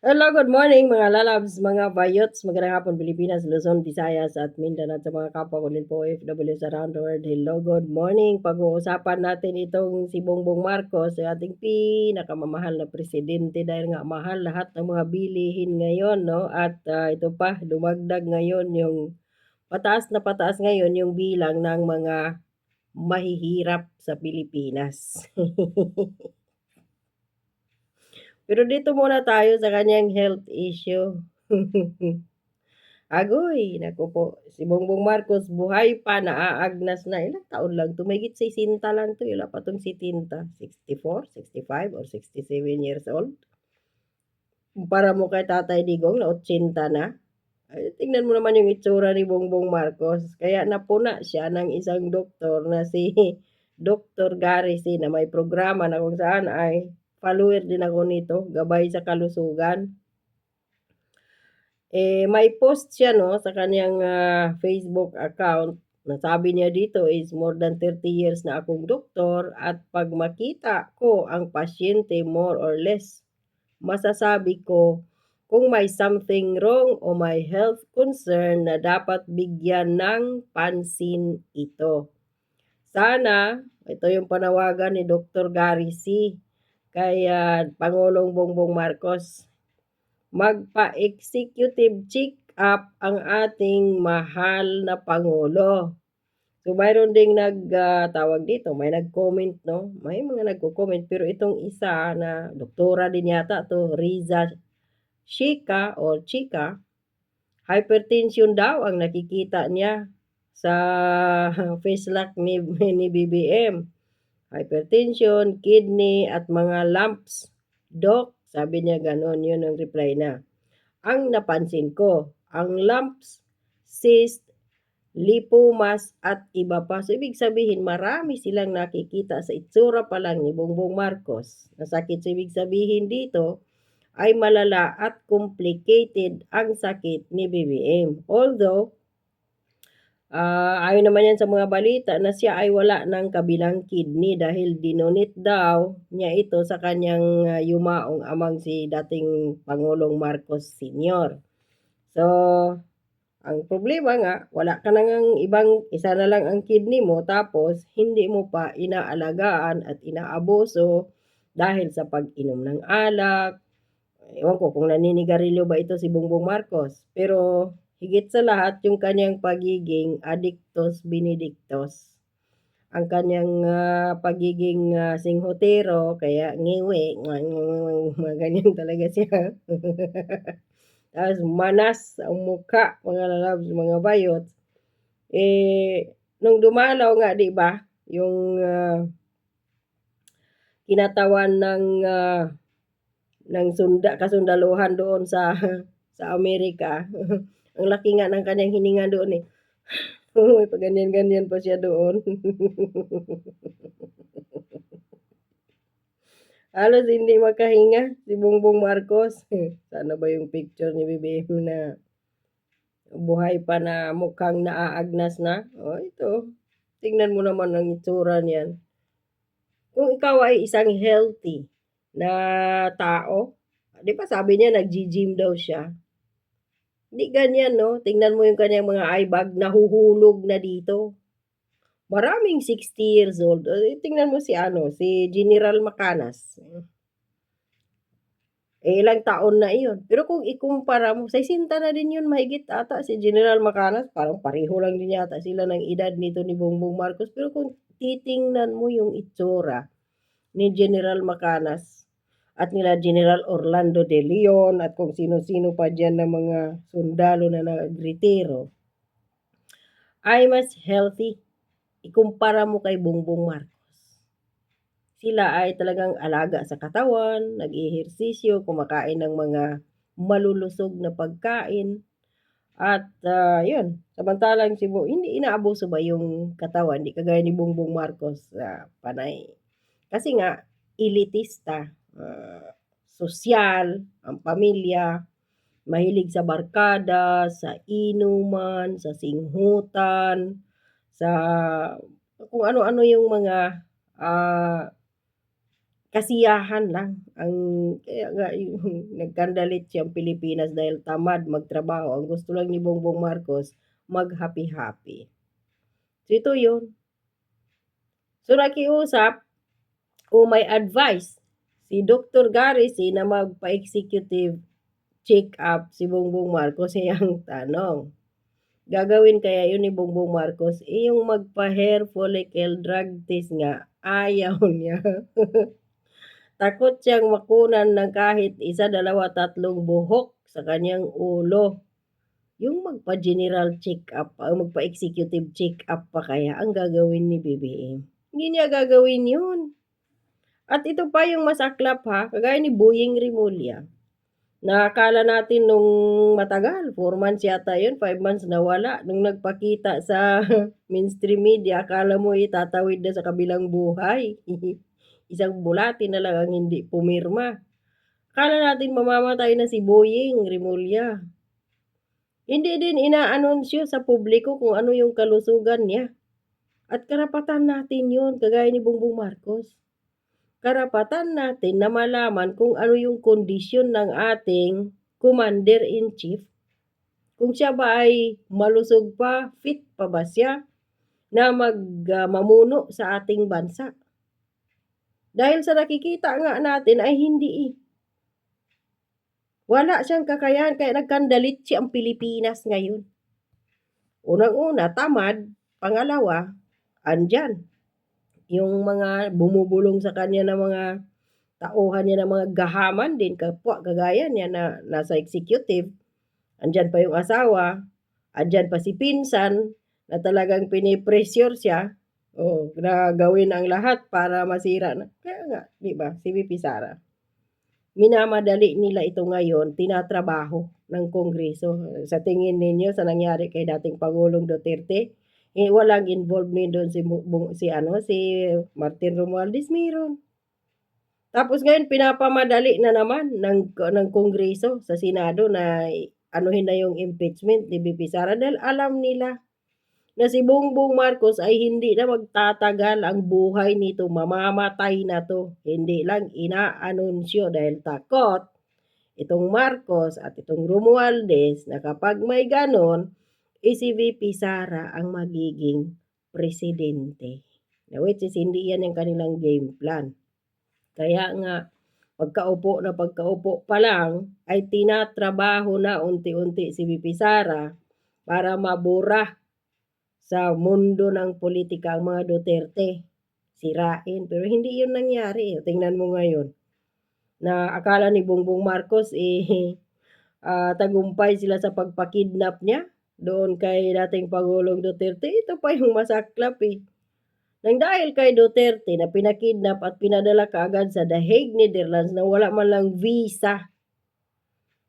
Hello, good morning mga lalabs, mga bayots, magandang hapon Pilipinas, Luzon, Visayas at Mindanao at sa mga kapwa ko din po OFWs around the world. Hello, good morning. Pag-uusapan natin itong si Bongbong Marcos, ang ating pinakamamahal na presidente dahil nga mahal lahat ng mga bilihin ngayon, no? At uh, ito pa, dumagdag ngayon yung pataas na pataas ngayon yung bilang ng mga mahihirap sa Pilipinas. Pero dito muna tayo sa kanyang health issue. Agoy, naku po, si Bongbong Marcos buhay pa, naaagnas na. Ilang taon lang to? Mahigit 60 lang to. Wala pa tong 70. 64, 65, or 67 years old. Para mo kay Tatay Digong na 80 na. Ay, tingnan mo naman yung itsura ni Bongbong Marcos. Kaya napuna siya ng isang doktor na si Dr. Gary na may programa na kung saan ay follower din ako nito, gabay sa kalusugan. Eh, may post siya no sa kanyang uh, Facebook account na sabi niya dito is more than 30 years na akong doktor at pag makita ko ang pasyente more or less, masasabi ko kung may something wrong o may health concern na dapat bigyan ng pansin ito. Sana, ito yung panawagan ni Dr. Gary C kay uh, Pangulong Bongbong Marcos. Magpa-executive check-up ang ating mahal na Pangulo. So, mayroon ding nagtawag uh, dito, may nag-comment, no? May mga nagko-comment, pero itong isa na doktora din yata to, Riza Shika or Chika, hypertension daw ang nakikita niya sa face lock ni, ni BBM hypertension, kidney, at mga lumps. Dok, sabi niya ganon, yun ang reply na. Ang napansin ko, ang lumps, cyst, lipomas, at iba pa. So, ibig sabihin, marami silang nakikita sa itsura pa lang ni Bongbong Marcos. Nasakit, so ibig sabihin dito, ay malala at complicated ang sakit ni BBM. Although, Uh, ayon naman yan sa mga balita na siya ay wala ng kabilang kidney dahil dinonate daw niya ito sa kanyang uh, yumaong amang si dating Pangulong Marcos Sr. So, ang problema nga, wala ka nang ibang, isa na lang ang kidney mo tapos hindi mo pa inaalagaan at inaaboso dahil sa pag-inom ng alak. Ewan ko kung naninigarilyo ba ito si Bongbong Marcos. Pero Higit sa lahat, yung kanyang pagiging addictus benedictus. Ang kanyang uh, pagiging uh, singhotero, kaya ngiwi, mga ganyan talaga siya. Tapos manas ang muka, mga lalabs, mga bayot. Eh, nung dumalaw nga, di ba, yung uh, kinatawan ng uh, ng sunda kasundaluhan doon sa sa Amerika Ang laki nga ng kanyang hininga doon eh. May paganyan-ganyan pa siya doon. Halos hindi makahinga si Bongbong Marcos. Sana ba yung picture ni BBM na buhay pa na mukhang naaagnas na? O oh, ito, tingnan mo naman ang itsura niyan. Kung ikaw ay isang healthy na tao, di ba sabi niya nag-gym daw siya, hindi ganyan, no? Tingnan mo yung kanyang mga eye bag, nahuhulog na dito. Maraming 60 years old. Eh, tingnan mo si ano, si General Macanas. Eh, ilang taon na iyon. Pero kung ikumpara mo, 60 na din yun, mahigit ata si General Macanas. Parang pareho lang din yata sila ng edad nito ni Bongbong Marcos. Pero kung titingnan mo yung itsura ni General Macanas, at nila General Orlando de Leon at kung sino-sino pa dyan ng mga sundalo na nagritero ay mas healthy ikumpara mo kay Bongbong Marcos. Sila ay talagang alaga sa katawan, nag-ehersisyo, kumakain ng mga malulusog na pagkain. At uh, yun, samantalang si Bo, hindi inaabuso ba yung katawan, hindi kagaya ni Bongbong Marcos uh, panay. Kasi nga, elitista, uh, sosyal, ang pamilya, mahilig sa barkada, sa inuman, sa singhutan, sa kung ano-ano yung mga uh, kasiyahan lang ang kaya nga yung nagkandalit siyang Pilipinas dahil tamad magtrabaho. Ang gusto lang ni Bongbong Marcos, mag-happy-happy. So, ito yun. So, nakiusap o may advice si Dr. Garrison na magpa-executive check-up si Bongbong Marcos. Iyang tanong, gagawin kaya yun ni Bongbong Marcos? Eh, yung magpa-hair follicle drug test nga, ayaw niya. Takot siyang makunan ng kahit isa, dalawa, tatlong buhok sa kanyang ulo. Yung magpa-general check-up, o magpa-executive check-up pa kaya ang gagawin ni BBM. Hindi niya gagawin yun. At ito pa yung masaklap ha, kagaya ni Boying Rimulya. Nakakala natin nung matagal, 4 months yata yun, 5 months nawala. Nung nagpakita sa mainstream media, akala mo itatawid na sa kabilang buhay. Isang bulati na lang ang hindi pumirma. Akala natin mamamatay na si Boying Rimulya. Hindi din inaanunsyo sa publiko kung ano yung kalusugan niya. At karapatan natin yun, kagaya ni Bongbong Marcos. Karapatan natin na malaman kung ano yung kondisyon ng ating Commander-in-Chief. Kung siya ba ay malusog pa, fit pa ba siya na magmamuno sa ating bansa. Dahil sa nakikita nga natin ay hindi eh. Wala siyang kakayahan kaya nagkandalit siya ang Pilipinas ngayon. Unang-una, tamad. Pangalawa, andyan. Yung mga bumubulong sa kanya ng mga tauhan niya ng mga gahaman din, kapwa, kagaya niya na nasa executive. Andyan pa yung asawa. Andyan pa si Pinsan na talagang pinipressure siya oh, na gawin ang lahat para masira na. Kaya nga, di ba, si VP Sara minamadali nila ito ngayon, tinatrabaho ng Kongreso. Sa tingin ninyo, sa nangyari kay dating Pangulong Duterte, eh, walang involvement doon si, si, ano, si Martin Romualdez, meron. Tapos ngayon, pinapamadali na naman ng, ng Kongreso sa Senado na anuhin na yung impeachment ni BP Sara dahil alam nila na si Bongbong Marcos ay hindi na magtatagal ang buhay nito, mamamatay na to. Hindi lang inaanunsyo dahil takot itong Marcos at itong Romualdez na kapag may ganon, eh si VP Sara ang magiging presidente. Na which is hindi yan yung kanilang game plan. Kaya nga, pagkaupo na pagkaupo pa lang, ay tinatrabaho na unti-unti si VP Sara para mabura sa mundo ng politika ang mga Duterte. Sirain. Pero hindi yun nangyari. Tingnan mo ngayon. Na akala ni Bongbong Marcos, eh, uh, tagumpay sila sa pagpakidnap niya doon kay dating Pangulong Duterte. Ito pa yung masaklap eh. Nang dahil kay Duterte na pinakidnap at pinadala kaagad sa The Hague, Netherlands na wala man lang visa.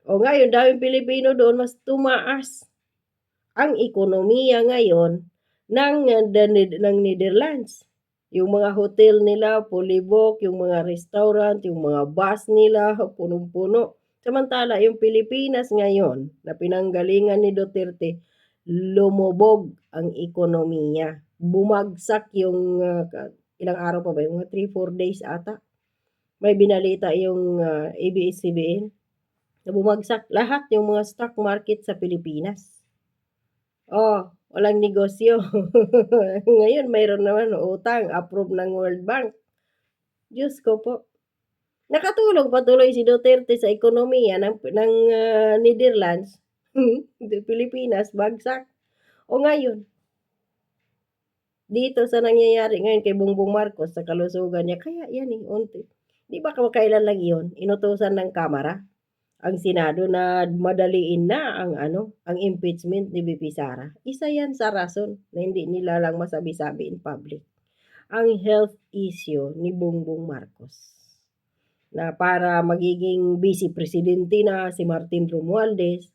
O ngayon, daming Pilipino doon mas tumaas ang ekonomiya ngayon ng, ng Netherlands. Yung mga hotel nila, booked, yung mga restaurant, yung mga bus nila, punong-puno. Samantala, yung Pilipinas ngayon, na pinanggalingan ni Duterte, lumubog ang ekonomiya. Bumagsak yung, uh, ilang araw pa ba, yung mga 3-4 days ata. May binalita yung uh, ABS-CBN na bumagsak lahat yung mga stock market sa Pilipinas. Oh, walang negosyo. Ngayon, mayroon naman utang, approve ng World Bank. Diyos ko po. Nakatulong patuloy si Duterte sa ekonomiya ng, ng uh, Netherlands, Pilipinas, bagsak. O ngayon, dito sa nangyayari ngayon kay Bongbong Marcos sa kalusugan niya, kaya yan eh, unti. Di ba kailan lang yun, inutusan ng kamera? ang Senado na madaliin na ang ano, ang impeachment ni BP Sara. Isa yan sa rason na hindi nila lang masabi-sabi in public. Ang health issue ni Bongbong Marcos na para magiging vice presidente na si Martin Romualdez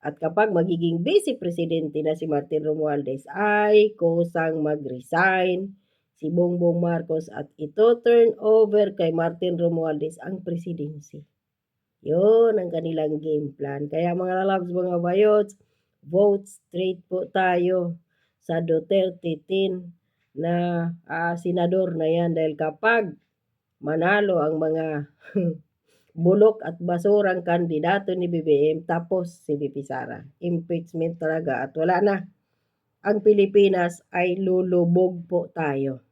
at kapag magiging vice presidente na si Martin Romualdez ay kusang mag-resign si Bongbong Marcos at ito turn over kay Martin Romualdez ang presidency. Yun ang kanilang game plan. Kaya mga loves, mga bayots, vote straight po tayo sa Duterte 10 na uh, senador na yan dahil kapag manalo ang mga bulok at basurang kandidato ni BBM tapos si VP Sara. Impeachment talaga at wala na. Ang Pilipinas ay lulubog po tayo.